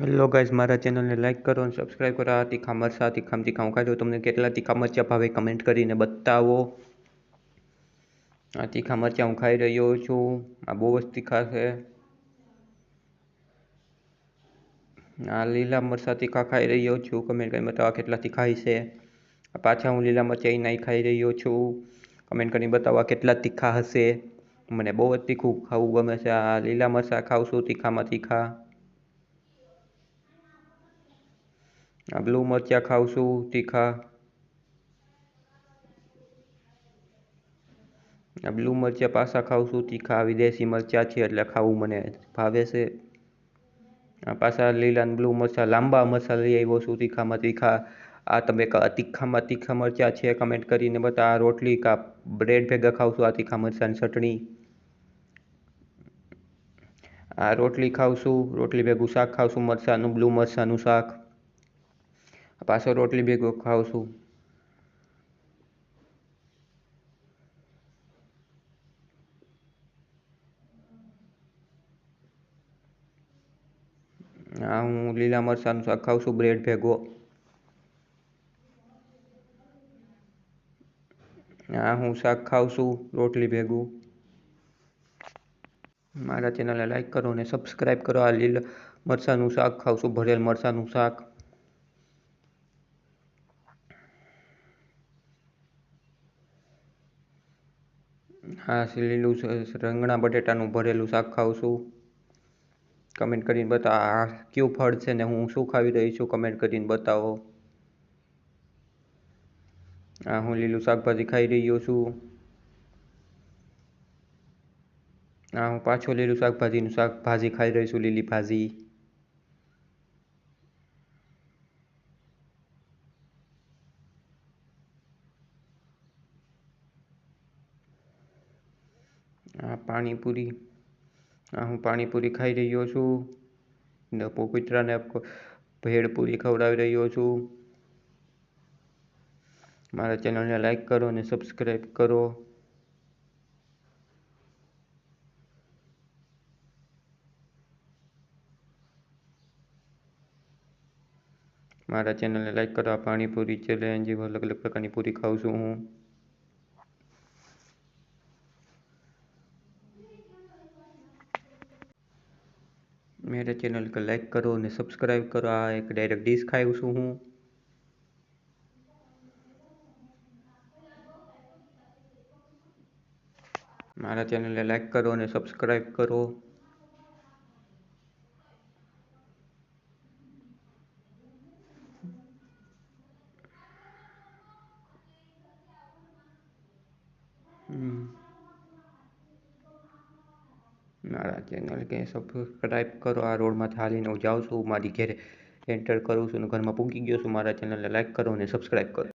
Hello guys મારા ચેનલને like કરો અને સબસ્ક્રાઈબ કરો. આ તીખા મરસા તીખામ તીખા હું ખાઈ તમને કેટલા તીખા મરચા ભાવે કમેન્ટ કરીને બતાવો. આ તીખા મરચાં હું ખાઈ રહ્યો છું. આ બહુ જ તીખા છે. આ લીલા મરચાં તીખા ખાઈ રહ્યો છું. કમેન્ટ કરીને બતાવો કેટલા તીખા છે પાછા હું લીલા મરચાં નહીં ખાઈ રહ્યો છું. કમેન્ટ કરીને બતાવો કેટલા તીખા હશે. મને બહુ જ તીખું ખાવું ગમે છે. આ લીલા મરચાં ખાઉં છું. તીખામાં તીખા. આ બ્લુ મરચાં ખાઉં તીખા. આ બ્લુ મરચાં પાસા ખાઉં છું તીખા વિદેશી મરચાં છે એટલે ખાવું મને ભાવે છે. આ પાછા લીલા બ્લુ મરચાં, લાંબા મરચાં લઈ આવ્યો છું, તીખામાં તીખા. આ તમે તીખામાં તીખા મરચાં છે કમેન્ટ કરીને બતા. આ રોટલી કા બ્રેડ ભેગા ખાઉં આ તીખા મરચાંની ચટણી. આ રોટલી ખાઉં રોટલી ભેગું શાક ખાઉં છું મરચાંનું, બ્લુ મરચાંનું શાક. પાછો રોટલી ભેગો ખાઉં છું આ હું લીલા મરચાંનું શાક ખાઉં છું બ્રેડ ભેગો. આ હું શાક ખાઉં છું રોટલી ભેગું. મારા ચેનલને લાઈક કરો અને સબસ્ક્રાઈબ કરો. આ લીલા મરચાંનું શાક ખાઉં છું ભરેલ મરચાંનું શાક. હા લીલું રીંગણા બટેટાનું ભરેલું શાક ખાઉં છું. કમેન્ટ કરીને બતાવો આ કયું ફળ છે ને હું શું ખાવી રહી છું કમેન્ટ કરીને બતાવો. આ હું લીલું શાકભાજી ખાઈ રહ્યો છું. આ હું પાછો લીલું શાકભાજીનું શાકભાજી ખાઈ રહી છું, લીલી ભાજી. આ પાણીપુરી, આ હું પાણીપુરી ખાઈ રહ્યો છું. ને કૂતરાને ભેળપુરી ખવડાવી રહ્યો છું. મારા ચેનલને લાઈક કરો અને સબસ્ક્રાઈબ કરો. મારા ચેનલને લાઈક કરો. આ પાણીપુરી ચેલેન્જ અલગ અલગ પ્રકારની પૂરી ખાઉં છું હું. मेरे चैनल को लाइक करो અને સબસ્ક્રાઈબ કરો આ એક ડાયરેક્ટ ડીશ ખાઉં છું હું મારા ચેનલને લાઈક કરો અને સબસ્ક્રાઈબ કરો મારા ચેનલ કે સબસ્ક્રાઈબ કરો, આ રોડમાંથી હાલીને હું જાઉં છું, મારી ઘેરે એન્ટર કરું છું અને ઘરમાં પૂગી ગયો છું, મારા ચેનલને લાઈક કરો અને સબસ્ક્રાઈબ કરો.